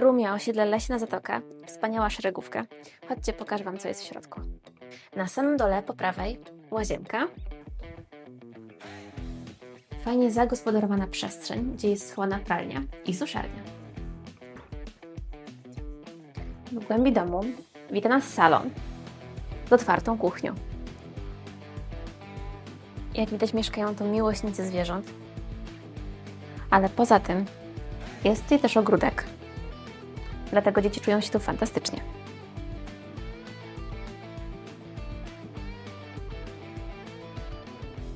Rumia, osiedle Leśna Zatoka, wspaniała szeregówka. Chodźcie, pokażę Wam, co jest w środku. Na samym dole, po prawej, łazienka. Fajnie zagospodarowana przestrzeń, gdzie jest schowana pralnia i suszarnia. W głębi domu wita nas salon z otwartą kuchnią. Jak widać, mieszkają tu miłośnicy zwierząt. Ale poza tym jest tutaj też ogródek. Dlatego dzieci czują się tu fantastycznie.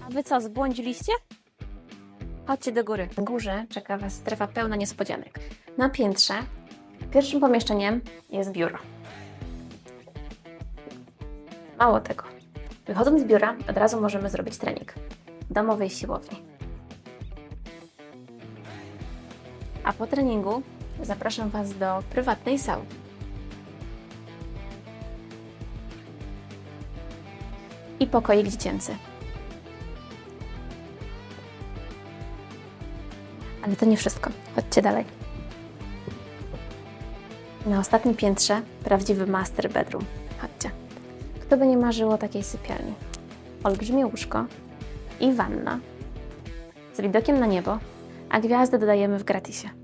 A wy co, zbłądziliście? Chodźcie do góry. Na górze czeka Was strefa pełna niespodzianek. Na piętrze pierwszym pomieszczeniem jest biuro. Mało tego. Wychodząc z biura, od razu możemy zrobić trening w domowej siłowni. A po treningu zapraszam Was do prywatnej sauny. I pokoik dziecięcy. Ale to nie wszystko. Chodźcie dalej. Na ostatnim piętrze prawdziwy master bedroom. Chodźcie. Kto by nie marzył o takiej sypialni? Olbrzymie łóżko i wanna z widokiem na niebo, a gwiazdy dodajemy w gratisie.